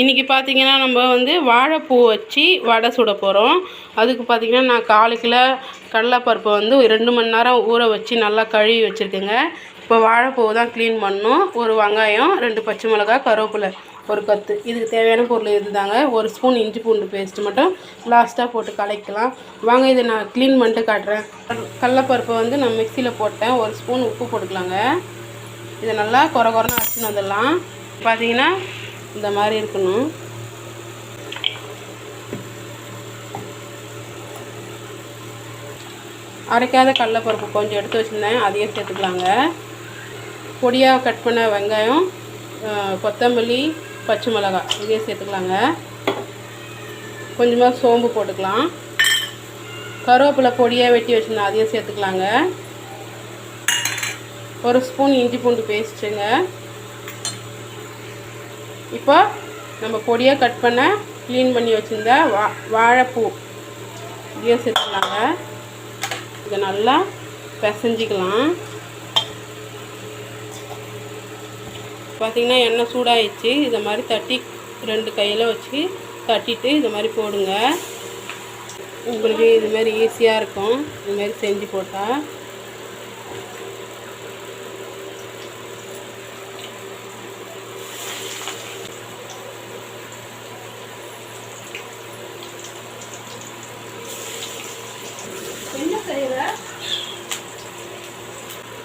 இன்றைக்கி பார்த்தீங்கன்னா நம்ம வந்து வாழைப்பூ வச்சு வடை சுட போகிறோம் அதுக்கு பார்த்தீங்கன்னா நான் காலு கிலோ கடலைப்பருப்பை வந்து ஒரு ரெண்டு மணி நேரம் ஊற வச்சு நல்லா கழுவி வச்சுருக்கேங்க. இப்போ வாழைப்பூவை தான் க்ளீன் பண்ணணும். ஒரு வெங்காயம் ரெண்டு பச்சை மிளகாய் கருவேப்பிலை ஒரு கத்து. இதுக்கு தேவையான பொருள் இதுதாங்க. ஒரு ஸ்பூன் இஞ்சி பூண்டு பேஸ்ட்டு மட்டும் லாஸ்ட்டாக போட்டு கலக்கலாம். வாங்க இதை நான் க்ளீன் பண்ணிட்டு காட்டுறேன். கடலைப்பருப்பை வந்து நான் மிக்சியில் போட்டேன். ஒரு ஸ்பூன் உப்பு போட்டுக்கலாங்க. இதை நல்லா குறை குறைன்னு அரைச்சின்னு வந்துடலாம். பார்த்தீங்கன்னா இந்த மாதிரி இருக்கணும். அரைக்காத கடலைப்பருப்பு கொஞ்சம் எடுத்து வச்சுருந்தேன். அதையும் சேர்த்துக்கலாங்க. பொடியாக கட் பண்ண வெங்காயம் கொத்தமல்லி பச்சை மிளகாய் இதையும் சேர்த்துக்கலாங்க. கொஞ்சமாக சோம்பு போட்டுக்கலாம். கருவேப்பிலை பொடியாக வெட்டி வச்சுருந்தேன். அதையும் சேர்த்துக்கலாங்க. ஒரு ஸ்பூன் இஞ்சி பூண்டு பேஸ்ட்டுங்க. இப்போ நம்ம பொடியாக கட் பண்ண க்ளீன் பண்ணி வச்சுருந்த வா வாழைப்பூ. இதையும் சேர்த்துக்கலாங்க. இதை நல்லா பிசைஞ்சிக்கலாம். பார்த்திங்கன்னா எண்ணெய் சூடாயிடுச்சு. இதை மாதிரி தட்டி ரெண்டு கையில் வச்சு தட்டிட்டு இது மாதிரி போடுங்க. உங்களுக்கு இது மாதிரி ஈஸியாக இருக்கும். இது மாதிரி செஞ்சு போட்டால்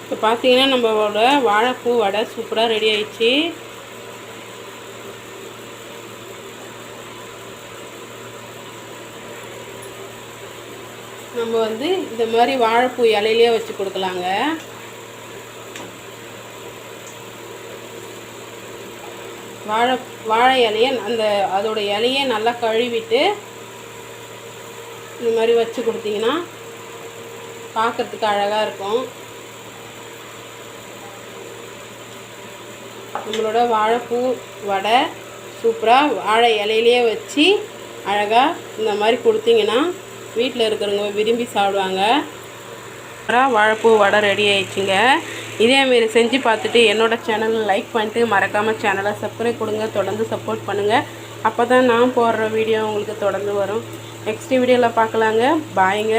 இப்போ பார்த்தீங்கன்னா நம்மளோட வாழைப்பூ வடை சூப்பராக ரெடி ஆயிடுச்சு. நம்ம வந்து இந்த மாதிரி வாழைப்பூ இலையிலே வச்சு கொடுக்கலாங்க. வாழை வாழை இலையை அந்த அதோட இலையை நல்லா கழுவிட்டு இந்த மாதிரி வச்சு கொடுத்தீங்கன்னா பார்க்கறதுக்கு அழகாக இருக்கும். நம்மளோட வாழைப்பூ வடை சூப்பராக வாழை இலையிலே வச்சு அழகாக இந்த மாதிரி கொடுத்தீங்கன்னா வீட்டில் இருக்கிறவங்க விரும்பி சாப்பிடுவாங்க. அப்புறம் வாழைப்பூ வடை ரெடி ஆயிடுச்சுங்க. இதேமாரி செஞ்சு பார்த்துட்டு என்னோடய சேனலை லைக் பண்ணிட்டு மறக்காமல் சேனலை சப்ஸ்கிரைப் கொடுங்க. தொடர்ந்து சப்போர்ட் பண்ணுங்கள் அப்போ தான் நான் போடுற வீடியோ உங்களுக்கு தொடர்ந்து வரும். நெக்ஸ்ட் வீடியோவில் பார்க்கலாங்க. பாய்ங்க